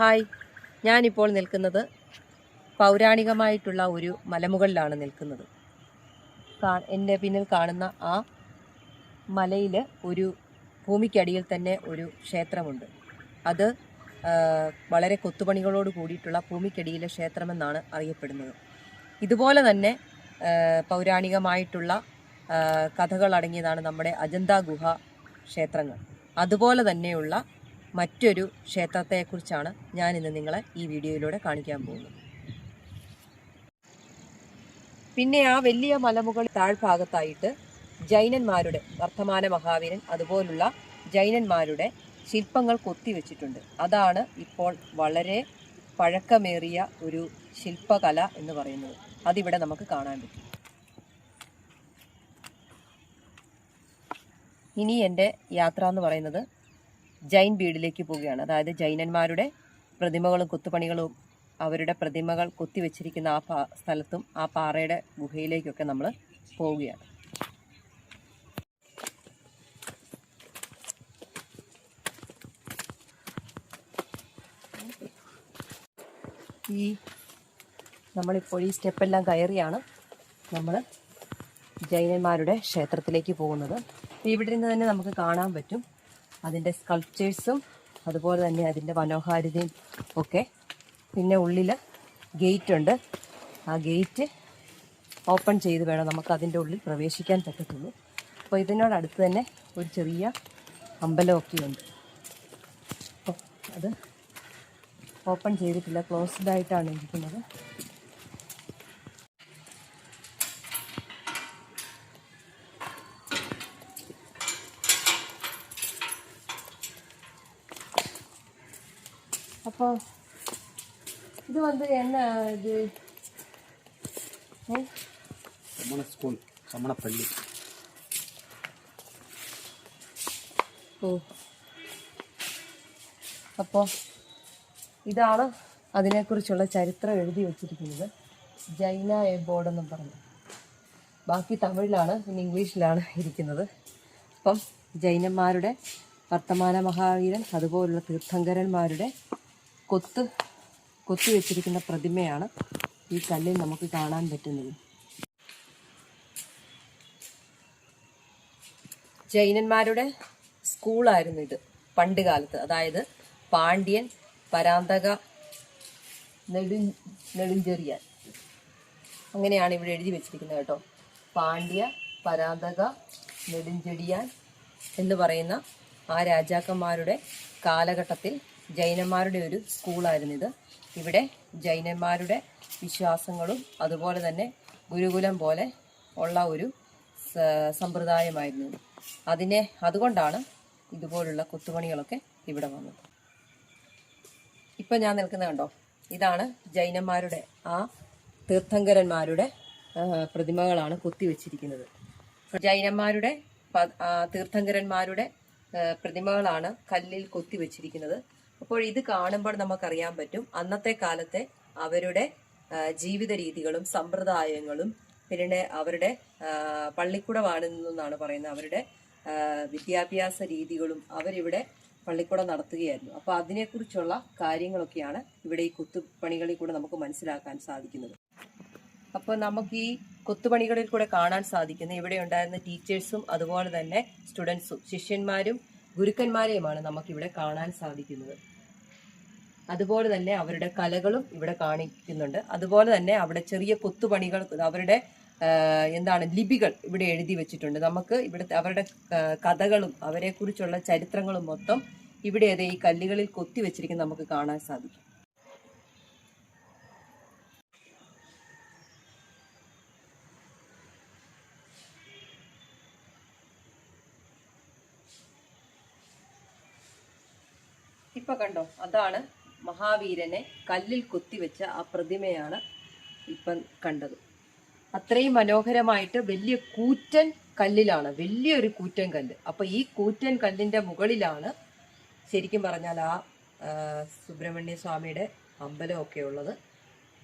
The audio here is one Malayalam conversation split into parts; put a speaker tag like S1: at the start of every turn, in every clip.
S1: ഹായ്. ഞാനിപ്പോൾ നിൽക്കുന്നത് പൗരാണികമായിട്ടുള്ള ഒരു മലമുകളിലാണ് നിൽക്കുന്നത്. എന്റെ പിന്നിൽ കാണുന്ന ആ മലയിൽ ഒരു ഭൂമിക്കടിയിൽ തന്നെ ഒരു ക്ഷേത്രമുണ്ട്. അത് വളരെ കൊത്തുപണികളോട് കൂടിയിട്ടുള്ള ഭൂമിക്കടിയിലെ ക്ഷേത്രമെന്നാണ് അറിയപ്പെടുന്നത്. ഇതുപോലെ തന്നെ പൗരാണികമായിട്ടുള്ള കഥകളടങ്ങിയതാണ് നമ്മുടെ അജന്ത ഗുഹ ക്ഷേത്രങ്ങൾ. അതുപോലെ തന്നെയുള്ള മറ്റൊരു ക്ഷേത്രത്തെക്കുറിച്ചാണ് ഞാൻ ഇന്ന് നിങ്ങളെ ഈ വീഡിയോയിലൂടെ കാണിക്കാൻ പോകുന്നത്. പിന്നെ ആ വലിയ മലമുകൾ താഴ്ഭാഗത്തായിട്ട് ജൈനന്മാരുടെ വർത്തമാന മഹാവീരൻ അതുപോലുള്ള ജൈനന്മാരുടെ ശില്പങ്ങൾ കൊത്തിവെച്ചിട്ടുണ്ട്. അതാണ് ഇപ്പോൾ വളരെ പഴക്കമേറിയ ഒരു ശില്പകല എന്ന് പറയുന്നത്. അതിവിടെ നമുക്ക് കാണാൻ പറ്റും. ഇനി എന്റെ യാത്ര എന്ന് പറയുന്നത് ജൈൻ വീടിലേക്ക് പോവുകയാണ്. അതായത് ജൈനന്മാരുടെ പ്രതിമകളും കൊത്തുപണികളും അവരുടെ പ്രതിമകൾ കൊത്തിവെച്ചിരിക്കുന്ന ആ സ്ഥലത്തും ആ പാറയുടെ ഗുഹയിലേക്കൊക്കെ നമ്മൾ പോവുകയാണ്. ഈ നമ്മളിപ്പോൾ ഈ സ്റ്റെപ്പെല്ലാം കയറിയാണ് നമ്മൾ ജൈനന്മാരുടെ ക്ഷേത്രത്തിലേക്ക് പോകുന്നത്. ഇവിടെ നിന്ന് തന്നെ നമുക്ക് കാണാൻ പറ്റും. അതിന്റെ സ്കൾപ്ചേഴ്സും അതുപോലെ തന്നെ അതിന്റെ മനോഹാരിതയും ഒക്കെ. പിന്നെ ഉള്ളിൽ ഗേറ്റ് ഉണ്ട് ആ ഗേറ്റ് ഓപ്പൺ ചെയ്ത് വേണം നമുക്ക് അതിന്റെ ഉള്ളിൽ പ്രവേശിക്കാൻ പറ്റത്തുള്ളൂ. അപ്പോൾ ഇതിനോടടുത്ത് തന്നെ ഒരു ചെറിയ അമ്പലമൊക്കെ ഉണ്ട്. അപ്പോൾ അത് ഓപ്പൺ ചെയ്തിട്ടില്ല ക്ലോസ്ഡ് ആയിട്ടാണ് ഇരിക്കുന്നത്. அப்போ இது வந்து என்ன இது ம்?
S2: சமண ஸ்கூல் சமண பள்ளி
S1: ഓ അപ്പോൾ ഇതാണ് അതിനെക്കുറിച്ചുള്ള ചരിത്രം എഴുതി വച്ചിരിക്കുന്നത് ജൈന എബോർഡ് എന്നും പറഞ്ഞു ബാക്കി തമിഴിലാണ് പിന്നെ ഇംഗ്ലീഷിലാണ് ഇരിക്കുന്നത് അപ്പം ജൈനന്മാരുടെ വർത്തമാന മഹാവീരൻ അതുപോലുള്ള തീർത്ഥങ്കരന്മാരുടെ കൊത്ത് കൊത്തി വെച്ചിരിക്കുന്ന പ്രതിമയാണ് ഈ കല്ലിൽ നമുക്ക് കാണാൻ പറ്റുന്നത്. ജൈനന്മാരുടെ സ്കൂളായിരുന്നു ഇത് പണ്ട് കാലത്ത്. അതായത് പാണ്ഡ്യൻ പരാന്തക നെടു നെടുഞ്ചെറിയാൻ. അങ്ങനെയാണ് ഇവിടെ എഴുതി വെച്ചിരിക്കുന്നത് കേട്ടോ. പാണ്ഡ്യ പരാന്തക നെടുഞ്ചെടിയാൻ എന്ന് പറയുന്ന ആ രാജാക്കന്മാരുടെ കാലഘട്ടത്തിൽ ജൈനന്മാരുടെ ഒരു സ്കൂളായിരുന്നു ഇത്. ഇവിടെ ജൈനന്മാരുടെ വിശ്വാസങ്ങളും അതുപോലെ തന്നെ ഗുരുകുലം പോലെ ഉള്ള ഒരു സമ്പ്രദായമായിരുന്നു അതിനെ അതുകൊണ്ടാണ് ഇതുപോലുള്ള കൊത്തുപണികളൊക്കെ ഇവിടെ വന്നത്. ഇപ്പം ഞാൻ നിൽക്കുന്നത് കണ്ടോ? ഇതാണ് ജൈനന്മാരുടെ ആ തീർത്ഥങ്കരന്മാരുടെ പ്രതിമകളാണ് കൊത്തിവെച്ചിരിക്കുന്നത്. ജൈനന്മാരുടെ തീർത്ഥങ്കരന്മാരുടെ പ്രതിമകളാണ് കല്ലിൽ കൊത്തിവെച്ചിരിക്കുന്നത്. അപ്പോൾ ഇത് കാണുമ്പോൾ നമുക്കറിയാൻ പറ്റും അന്നത്തെ കാലത്തെ അവരുടെ ജീവിത രീതികളും സമ്പ്രദായങ്ങളും പിന്നെ അവരുടെ പള്ളിക്കുടമാണെന്നാണ് പറയുന്നത്. അവരുടെ വിദ്യാഭ്യാസ രീതികളും അവരിവിടെ പള്ളിക്കുടം നടത്തുകയായിരുന്നു. അപ്പോൾ അതിനെക്കുറിച്ചുള്ള കാര്യങ്ങളൊക്കെയാണ് ഇവിടെ ഈ കൊത്തുപണികളിൽ കൂടെ നമുക്ക് മനസ്സിലാക്കാൻ സാധിക്കുന്നത്. അപ്പോൾ നമുക്ക് ഈ കൊത്തുപണികളിൽ കൂടെ കാണാൻ സാധിക്കുന്നത് ഇവിടെ ഉണ്ടായിരുന്ന ടീച്ചേഴ്സും അതുപോലെ തന്നെ സ്റ്റുഡൻസും ശിഷ്യന്മാരും ഗുരുക്കന്മാരെയുമാണ് നമുക്കിവിടെ കാണാൻ സാധിക്കുന്നത്. അതുപോലെ തന്നെ അവരുടെ കലകളും ഇവിടെ കാണിക്കുന്നുണ്ട്. അതുപോലെ തന്നെ അവിടെ ചെറിയ കൊത്തുപണികൾ അവരുടെ എന്താണ് ലിപികൾ ഇവിടെ എഴുതി വെച്ചിട്ടുണ്ട്. നമുക്ക് ഇവിടെ അവരുടെ കഥകളും അവരെക്കുറിച്ചുള്ള ചരിത്രങ്ങളും മൊത്തം ഇവിടെ അത് ഈ കല്ലുകളിൽ കൊത്തി വെച്ചിരിക്കുന്നത് നമുക്ക് കാണാൻ സാധിക്കും. ഇപ്പൊ കണ്ടോ അതാണ് മഹാവീരനെ കല്ലിൽ കൊത്തിവെച്ച ആ പ്രതിമയാണ് ഇപ്പം കണ്ടത്. അത്രയും മനോഹരമായിട്ട് വലിയ കൂറ്റൻ കല്ലിലാണ് വലിയൊരു കൂറ്റൻ കല്ല്. അപ്പൊ ഈ കൂറ്റൻ കല്ലിന്റെ മുകളിലാണ് ശരിക്കും പറഞ്ഞാൽ ആ സുബ്രഹ്മണ്യ സ്വാമിയുടെ അമ്പലമൊക്കെ ഉള്ളത്.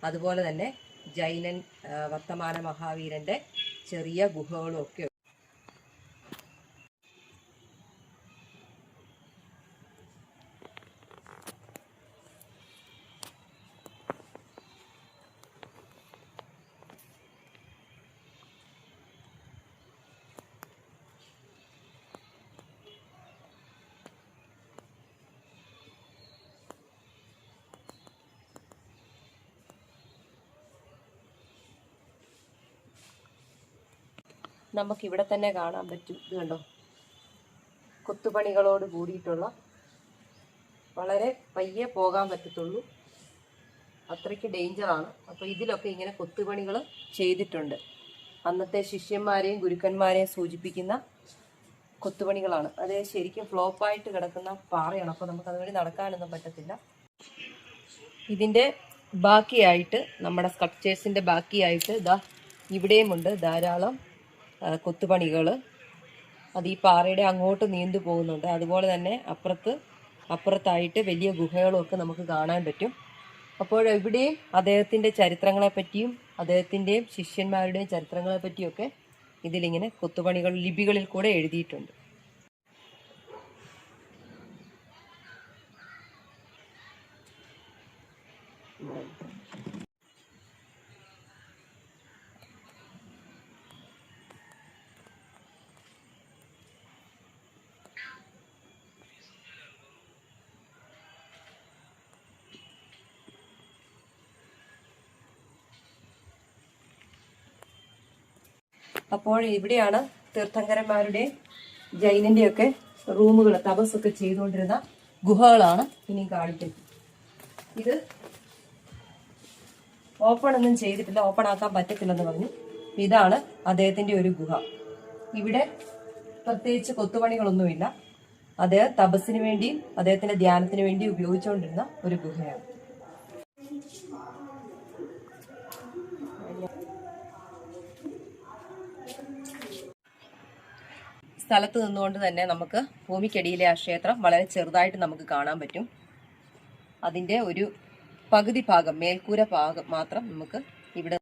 S1: അതുപോലെ തന്നെ ജൈനൻ വർത്തമാന മഹാവീരന്റെ ചെറിയ ഗുഹകളും ഒക്കെ നമുക്ക് ഇവിടെ തന്നെ കാണാൻ പറ്റും. ഇത് കണ്ടോ? കൊത്തുപണികളോട് കൂടിയിട്ടുള്ള വളരെ പയ്യെ പോകാൻ പറ്റത്തുള്ളൂ. അത്രയ്ക്ക് ഡേഞ്ചറാണ് അപ്പോൾ ഇതിലൊക്കെ ഇങ്ങനെ കൊത്തുപണികൾ ചെയ്തിട്ടുണ്ട്. അന്നത്തെ ശിഷ്യന്മാരെയും ഗുരുക്കന്മാരെയും സൂചിപ്പിക്കുന്ന കൊത്തുപണികളാണ്. അത് ശരിക്കും ഫ്ലോപ്പായിട്ട് കിടക്കുന്ന പാറയാണ്. അപ്പോൾ നമുക്ക് അതുവഴി നടക്കാനൊന്നും പറ്റത്തില്ല. ഇതിന്റെ ബാക്കിയായിട്ട് നമ്മുടെ സ്കൾപ്ചേഴ്സിന്റെ ബാക്കിയായിട്ട് ഇതാ ഇവിടെയുമുണ്ട് ധാരാളം കൊത്തുപണികൾ അത് ഈ പാറയുടെ അങ്ങോട്ട് നീണ്ടു പോകുന്നുണ്ട്. അതുപോലെ തന്നെ അപ്പുറത്ത് അപ്പുറത്തായിട്ട് വലിയ ഗുഹകളൊക്കെ നമുക്ക് കാണാൻ പറ്റും. അപ്പോൾ ഇവിടെയും അദ്ദേഹത്തിന്റെ ചരിത്രങ്ങളെ പറ്റിയും അദ്ദേഹത്തിന്റെയും ശിഷ്യന്മാരുടെയും ചരിത്രങ്ങളെ പറ്റിയൊക്കെ ഇതിലിങ്ങനെ കൊത്തുപണികൾ ലിപികളിൽ കൂടെ എഴുതിയിട്ടുണ്ട്. അപ്പോൾ ഇവിടെയാണ് തീർത്ഥങ്കരന്മാരുടെ ജൈനന്റെയൊക്കെ റൂമുകൾ തപസ്സൊക്കെ ചെയ്തുകൊണ്ടിരുന്ന ഗുഹകളാണ് ഇനി കാണിക്കുന്നത്. ഇത് ഓപ്പൺ ഒന്നും ചെയ്തിട്ടില്ല ഓപ്പൺ ആക്കാൻ പറ്റത്തില്ലെന്ന് പറഞ്ഞു. ഇതാണ് അദ്ദേഹത്തിന്റെ ഒരു ഗുഹ. ഇവിടെ പ്രത്യേകിച്ച് കൊത്തുപണികളൊന്നുമില്ല. അദ്ദേഹം തപസ്സിന് വേണ്ടിയും അദ്ദേഹത്തിന്റെ ധ്യാനത്തിന് വേണ്ടിയും ഉപയോഗിച്ചുകൊണ്ടിരുന്ന ഒരു ഗുഹയാണ്. സ്ഥലത്ത് നിന്നുകൊണ്ട് തന്നെ നമുക്ക് ഭൂമിക്കടിയിലെ ആ ക്ഷേത്രം വളരെ ചെറുതായിട്ട് നമുക്ക് കാണാൻ പറ്റും. അതിന്റെ ഒരു പകുതി ഭാഗം മേൽക്കൂര ഭാഗം മാത്രം നമുക്ക് ഇവിടെ